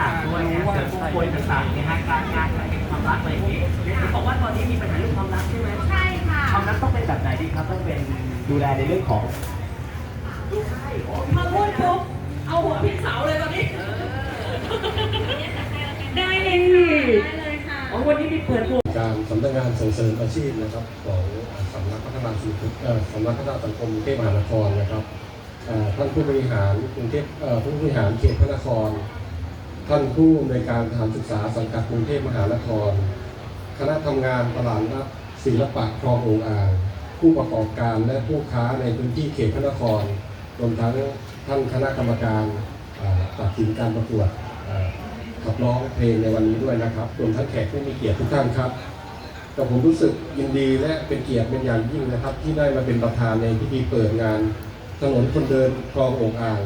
ต่างๆด้วยนะเสริมมงคลต่างๆนะฮะการงานการเงินความรักอะไรอย่างนี้เห็นบอกว่าตอนนี้มีปัญหาเรื่องความรักใช่ไหมใช่ค่ะความรักต้องเป็นแบบไหนดีครับต้องเป็นดูแลในเรื่องของดูใช่โอ้พอพูดปุ๊บเอาหัวพิกเสาเลยตอนนี้ได้เลยค่ะได้เลยค่ะอ๋อวันนี้มีเปิดหมวกการสำนักงานส่งเสริมอาชีพนะครับของสำนักพัฒนาสุขเอ่อสำนักพัฒนาสังคมกรุงเทพมหานครนะครับท่านผู้บริหารกรุงเทพผู้บริหารเขตพระนคร ท่านผู้อำนการสถานศึกษาสังกัดกรุงเทพมหานคร คณะทำงานตลาดนัดศิลปะคลององอ่าง ผู้ประกอบการและผู้ค้าในพื้นที่เขตพระนคร รวมทั้งท่านคณะกรรมการตัดสินการประกวดขับร้องเพลงในวันนี้ด้วยนะครับรวมทั้งแขกผู้มีเกียรติทุกท่านครับแต่ผมรู้สึกยินดีและเป็นเกียรติเป็นอย่างยิ่งนะครับ ที่ได้มาเป็นประธานในพิธีเปิดงาน ถนนคนเดินคลององอ่าง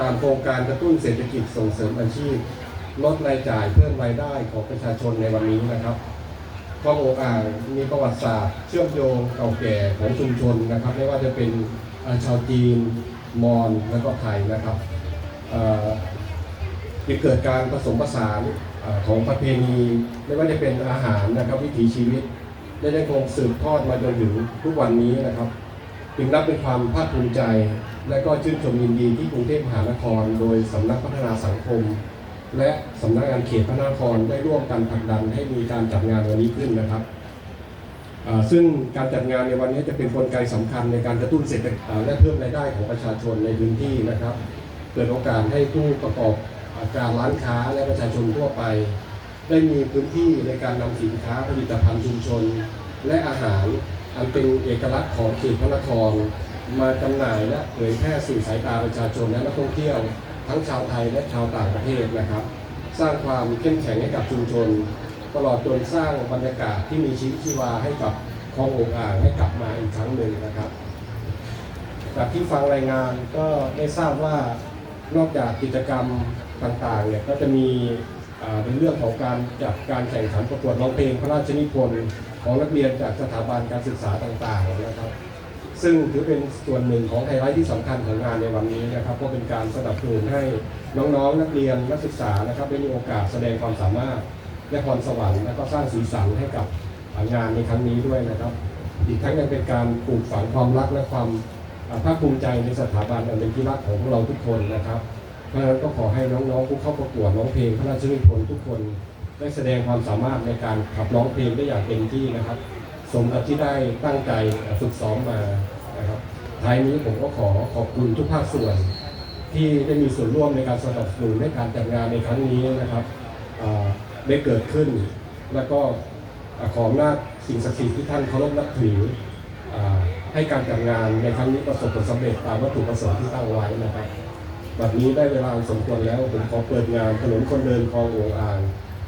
ตามโครงการกระตุ้นเศรษฐกิจส่งเสริมอาชีพ ลดรายจ่ายเพิ่มรายได้ของประชาชนในวันนี้นะครับคลององอ่างมีประวัติศาสตร์ เชื่อมโยงเก่าแก่ของชุมชนนะครับ ไม่ว่าจะเป็นชาวจีนมอญและก็ไทยนะครับมีเกิดการผสมผสานของประเพณีไม่ว่าจะเป็นอาหารนะครับวิถีชีวิต ได้ได้คงสืบทอดมาจนถึงทุกวันนี้นะครับจึงนับเป็นความภาคภูมิใจ และก็ชื่นชมยินดีที่กรุงเทพมหานคร โดยสำนักพัฒนาสังคม และสำนักงานเขตพระนครได้ร่วมกันผลักดันให้มีการจัดงานวันนี้ขึ้นนะครับ ซึ่งการจัดงานในวันนี้จะเป็นกลไกสำคัญในการกระตุ้นเศรษฐกิจและเพิ่มรายได้ของประชาชนในพื้นที่นะครับ เปิดโอกาสให้ผู้ประกอบการร้านค้าและประชาชนทั่วไป ได้มีพื้นที่ในการนำสินค้าผลิตภัณฑ์ชุมชน และอาหารอันเป็นเอกลักษณ์ของเขตพระนคร มาจำหน่ายและเผยแพร่สู่สายตาประชาชนและนักท่องเที่ยว ทั้งชาวไทยและชาวต่างประเทศนะครับ สร้างความเข้มแข็งให้กับชุมชน ตลอดจนสร้างบรรยากาศที่มีชีวิตชีวาให้กับคลององอ่างให้กลับมาอีกครั้งหนึ่งนะครับจากที่ฟังรายงานก็ได้ทราบว่านอกจากกิจกรรมต่างๆเนี่ยก็จะมีเป็นเรื่องของการจัดการแข่งขันประกวดร้องเพลงพระราชนิพนธ์ของนักเรียนจากสถาบันการศึกษาต่างๆนะครับ ซึ่งถือเป็นส่วนหนึ่งของไฮไลท์ที่สำคัญของงานในวันนี้นะครับก็เป็นการสนับสนุนให้น้องๆ นักเรียนนักศึกษานะครับได้มีโอกาสแสดงความสามารถและพรสวรรค์และก็สร้างสีสันให้กับงานในครั้งนี้ด้วยนะครับ อีกทั้งยังเป็นการปลูกฝังความรักและความภาคภูมิใจในสถาบันอันเป็นที่รักของพวกเราทุกคนนะครับเพราะฉะนั้นก็ขอให้น้องๆผู้เข้าประกวดร้องเพลงพระราชนิพนธ์ทุกคน ได้แสดงความสามารถในการขับร้องเพลงได้อย่างเต็มที่นะครับ สมกับที่ได้ตั้งใจฝึกซ้อมมานะครับท้ายนี้ผมก็ขอขอบคุณทุกภาคส่วน ที่ได้มีส่วนร่วมในการสนับสนุนในการจัดงานในครั้งนี้นะครับได้เกิดขึ้น แล้วก็ขออำนาจสิ่งศักดิ์สิทธิ์ที่ท่านเคารพนับถือให้การจัดงานในครั้งนี้ประสบผลสำเร็จตามวัตถุประสงค์ที่ตั้งไว้นะครับแบบนี้ได้เวลาสมควรแล้วผมขอเปิดงานถนนคนเดินคลองโอ่งอ่าง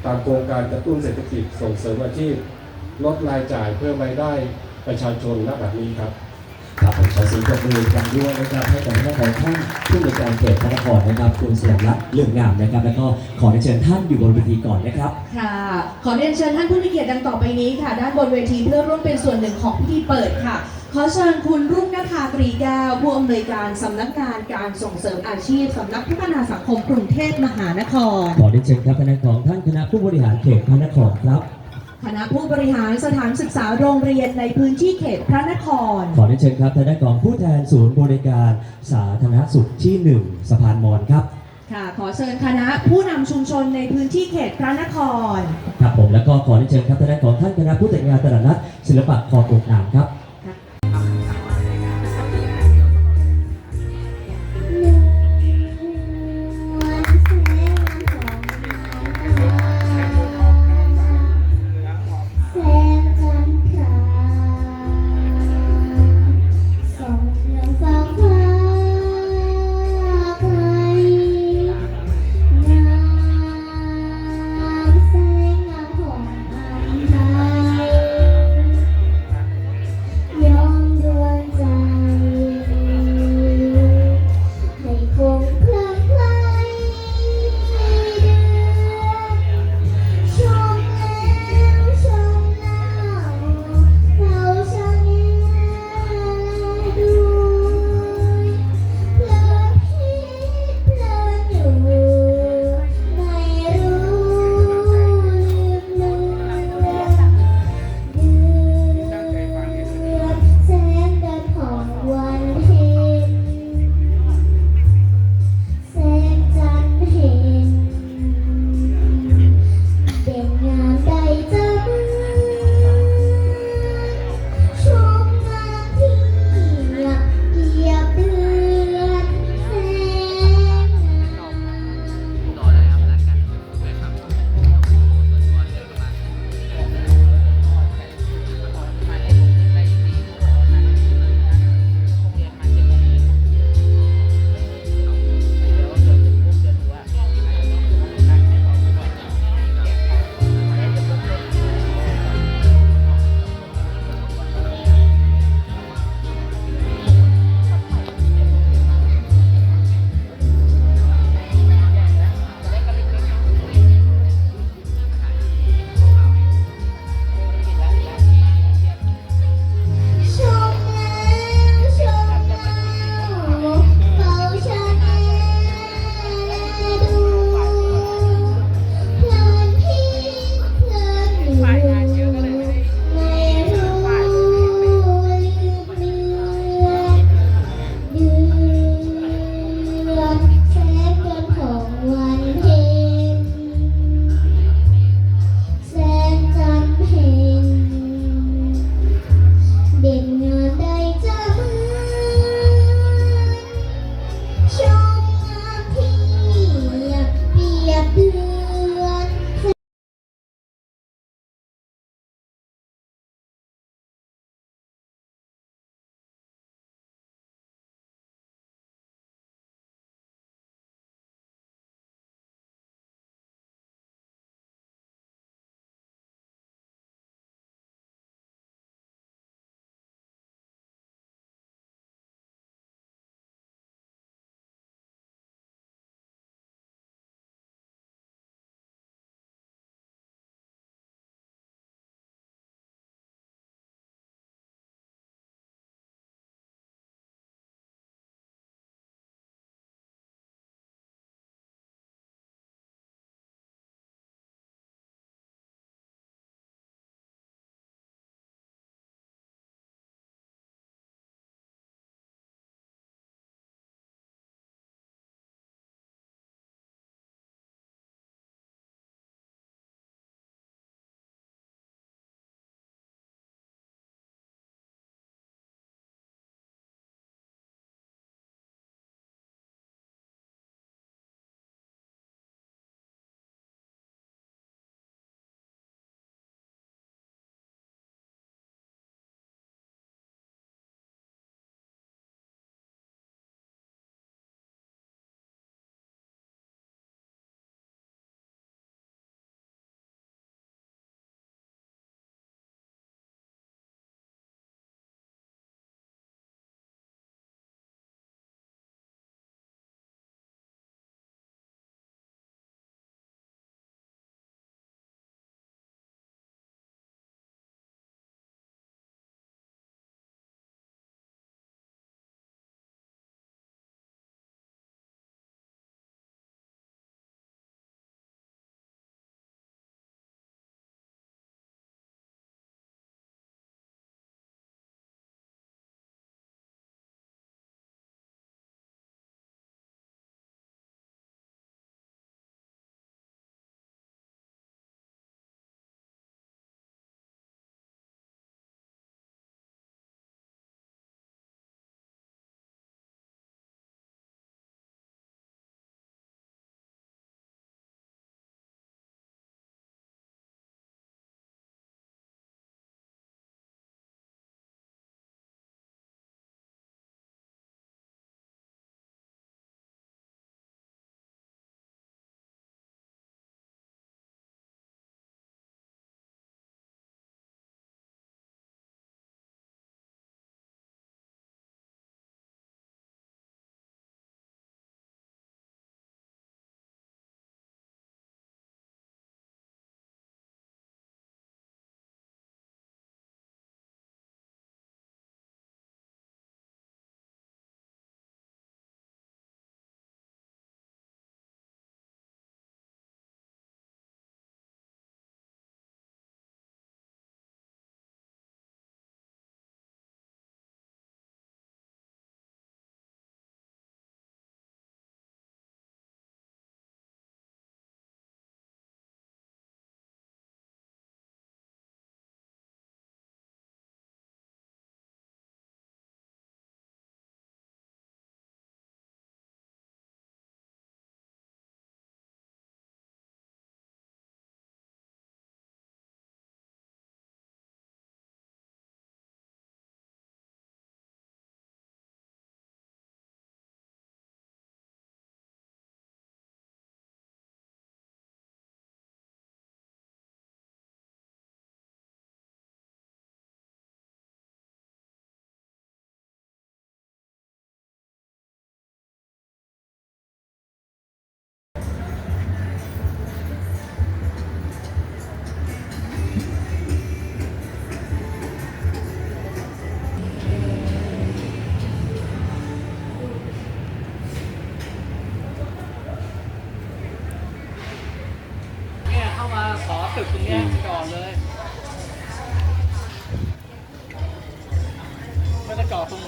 ตามโครงการกระตุ้นเศรษฐกิจส่งเสริมอาชีพ ลดรายจ่ายเพิ่มรายได้ประชาชนณแบบนี้ครับครับผมขอเสียงปรบมือกันด้วยนะครับให้กับทางของท่านผู้บริการเขตพระนครนะครับคุณสยามรัตน์เรื่องงามนะครับ แล้วก็ขอเชิญท่านอยู่บนเวทีก่อนนะครับ ค่ะ ขอเรียนเชิญท่านผู้มีเกียรติดังต่อไปนี้ค่ะ ด้านบนเวทีเพื่อร่วมเป็นส่วนหนึ่งของพิธีเปิดค่ะ ขอเชิญคุณรุ่งนภาตรีแก้วผู้อำนวยการสำนักงานการส่งเสริมอาชีพสำนักพัฒนาสังคมกรุงเทพมหานคร ขอเรียนเชิญครับคณะของท่านคณะผู้บริหารเขตพระนครครับ คณะผู้บริหารสถานศึกษาโรงเรียนในพื้นที่เขตพระนคร ขอเรียนเชิญครับคณะของผู้แทนศูนย์บริการสาธารณสุขที่หนึ่งสะพานมอญครับ ค่ะ ขอเชิญคณะผู้นำชุมชนในพื้นที่เขตพระนคร ครับผมแล้วก็ขอเรียนเชิญครับคณะของท่านคณะผู้จัดงานตลาดนัดศิลปะคลององอ่างครับ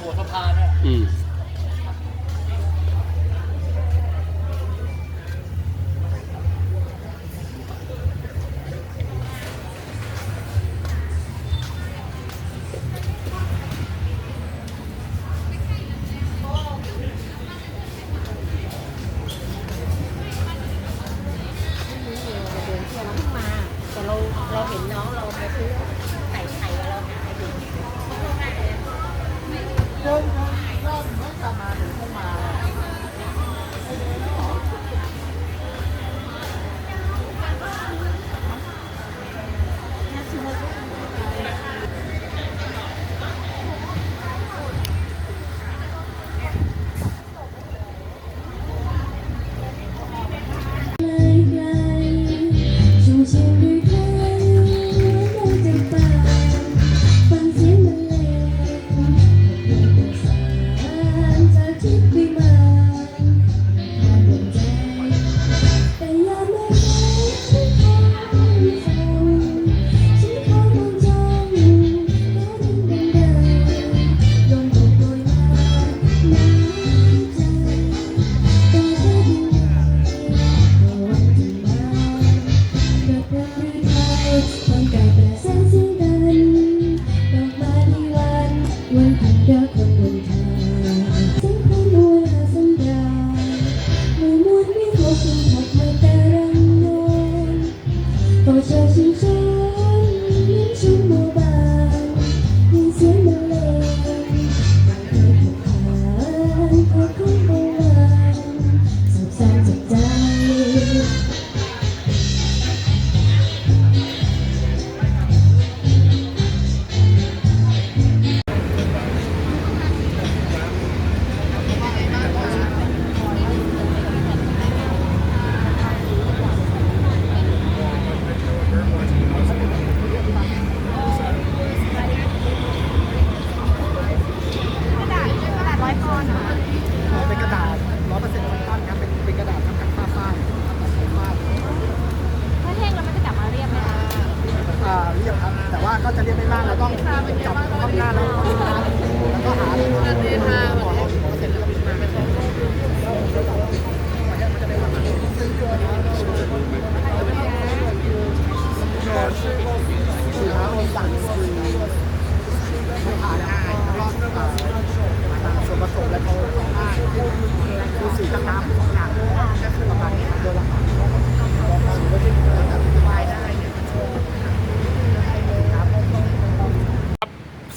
หัวสะพานเนี่ย Thank you.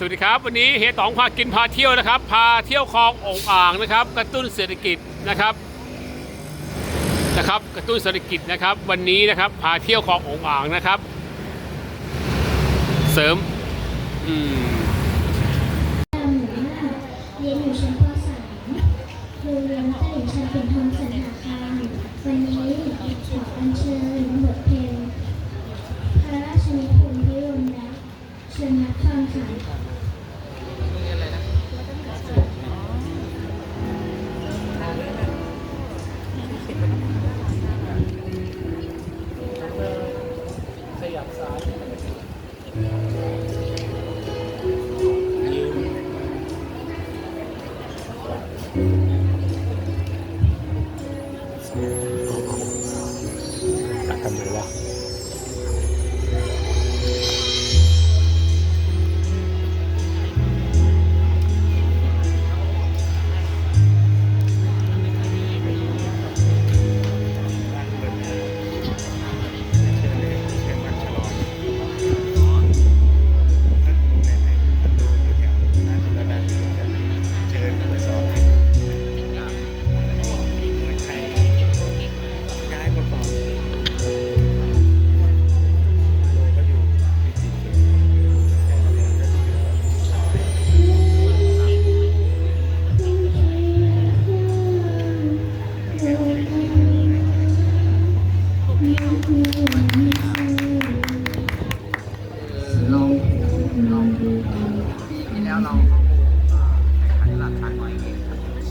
วัสดีครับ วันนี้เฮตองพากินพาเที่ยวนะครับ พาเที่ยวคลององอ่างนะครับ กระตุ้นเศรษฐกิจนะครับนะครับ กระตุ้นเศรษฐกิจนะครับ วันนี้นะครับพาเที่ยวคลององอ่างนะครับ เสริมอืมเรียนอยู่ชั้นป .3 โรงเรียน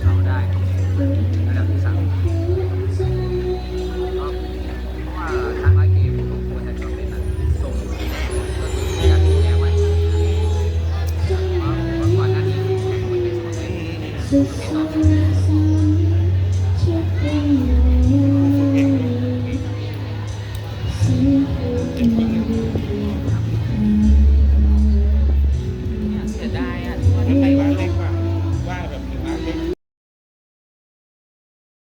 เราได้ตรงนี้